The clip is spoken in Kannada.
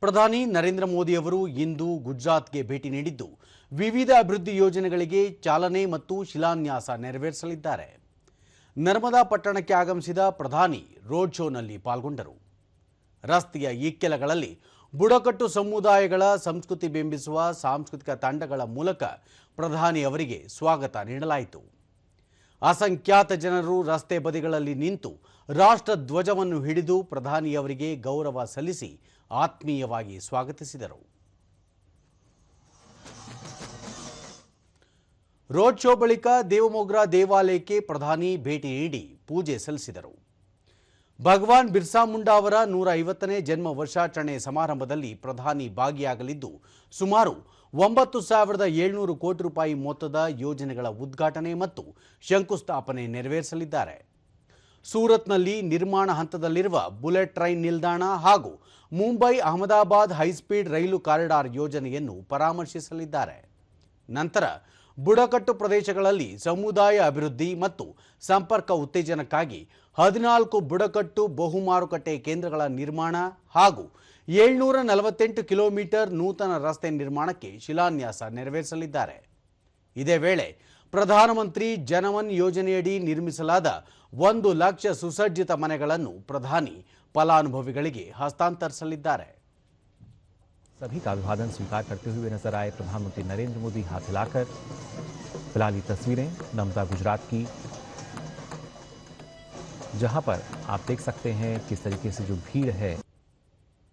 ಪ್ರಧಾನಿ ನರೇಂದ್ರ ಮೋದಿ ಅವರು ಇಂದು ಗುಜರಾತ್ಗೆ ಭೇಟಿ ನೀಡಿದ್ದು, ವಿವಿಧ ಅಭಿವೃದ್ಧಿ ಯೋಜನೆಗಳಿಗೆ ಚಾಲನೆ ಮತ್ತು ಶಿಲಾನ್ಯಾಸ ನೆರವೇರಿಸಲಿದ್ದಾರೆ. ನರ್ಮದಾ ಪಟ್ಟಣಕ್ಕೆ ಆಗಮಿಸಿದ ಪ್ರಧಾನಿ ರೋಡ್ ಶೋನಲ್ಲಿ ಪಾಲ್ಗೊಂಡರು. ರಸ್ತೆಯ ಇಕ್ಕೆಲಗಳಲ್ಲಿ ಬುಡಕಟ್ಟು ಸಮುದಾಯಗಳ ಸಂಸ್ಕೃತಿ ಬಿಂಬಿಸುವ ಸಾಂಸ್ಕೃತಿಕ ತಂಡಗಳ ಮೂಲಕ ಪ್ರಧಾನಿ ಅವರಿಗೆ ಸ್ವಾಗತ ನೀಡಲಾಯಿತು. ಅಸಂಖ್ಯಾತ ಜನರು ರಸ್ತೆ ಬದಿಗಳಲ್ಲಿ ನಿಂತು ರಾಷ್ಟ್ರ ಧ್ವಜವನ್ನು ಹಿಡಿದು ಪ್ರಧಾನಿಯವರಿಗೆ ಗೌರವ ಸಲ್ಲಿಸಿ ಆತ್ಮೀಯವಾಗಿ ಸ್ವಾಗತಿಸಿದರು. ರೋಡ್ ಶೋ ಬಳಿಕ ದೇವಮೊಗ್ರ ದೇವಾಲಯಕ್ಕೆ ಪ್ರಧಾನಿ ಭೇಟಿ ನೀಡಿ ಪೂಜೆ ಸಲ್ಲಿಸಿದರು. ಭಗವಾನ್ ಬಿರ್ಸಾ ಮುಂಡಾ ಅವರ ನೂರ ಐವತ್ತನೇ ಜನ್ಮ ವರ್ಷಾಚರಣೆ ಸಮಾರಂಭದಲ್ಲಿ ಪ್ರಧಾನಿ ಭಾಗಿಯಾಗಲಿದ್ದು, ಸುಮಾರು ಒಂಬತ್ತು ಸಾವಿರದ ಏಳ್ನೂರು ಕೋಟಿ ರೂಪಾಯಿ ಮೊತ್ತದ ಯೋಜನೆಗಳ ಉದ್ಘಾಟನೆ ಮತ್ತು ಶಂಕುಸ್ಥಾಪನೆ ನೆರವೇರಿಸಲಿದ್ದಾರೆ. ಸೂರತ್ನಲ್ಲಿ ನಿರ್ಮಾಣ ಹಂತದಲ್ಲಿರುವ ಬುಲೆಟ್ ಟ್ರೈನ್ ನಿಲ್ದಾಣ ಹಾಗೂ ಮುಂಬೈ ಅಹಮದಾಬಾದ್ ಹೈಸ್ಪೀಡ್ ರೈಲು ಕಾರಿಡಾರ್ ಯೋಜನೆಯನ್ನು ಪರಾಮರ್ಶಿಸಲಿದ್ದಾರೆ. ನಂತರ ಬುಡಕಟ್ಟು ಪ್ರದೇಶಗಳಲ್ಲಿ ಸಮುದಾಯ ಅಭಿವೃದ್ಧಿ ಮತ್ತು ಸಂಪರ್ಕ ಉತ್ತೇಜನಕ್ಕಾಗಿ ಹದಿನಾಲ್ಕು ಬುಡಕಟ್ಟು ಬಹುಮಾರುಕಟ್ಟೆ ಕೇಂದ್ರಗಳ ನಿರ್ಮಾಣ ಹಾಗೂ ಏಳ್ನೂರ ನಲವತ್ತೆಂಟು ಕಿಲೋಮೀಟರ್ ನೂತನ ರಸ್ತೆ ನಿರ್ಮಾಣಕ್ಕೆ ಶಿಲಾನ್ಯಾಸ ನೆರವೇರಿಸಲಿದ್ದಾರೆ. ಇದೇ ವೇಳೆ ಪ್ರಧಾನಮಂತ್ರಿ ಜನವನ್ ಯೋಜನೆಯಡಿ ನಿರ್ಮಿಸಲಾದ ಒಂದು ಲಕ್ಷ ಸುಸಜ್ಜಿತ ಮನೆಗಳನ್ನು ಪ್ರಧಾನಿ ಫಲಾನುಭವಿಗಳಿಗೆ ಹಸ್ತಾಂತರಿಸಲಿದ್ದಾರೆ. सभी का अभिवादन स्वीकार करते हुए नज़र आए प्रधानमंत्री नरेंद्र मोदी, हाथ हिलाकर। फ़िलहाल ये तस्वीरें नमदा गुजरात की। जहाँ पर आप देख सकते हैं किस तरीके से जो भीड़ है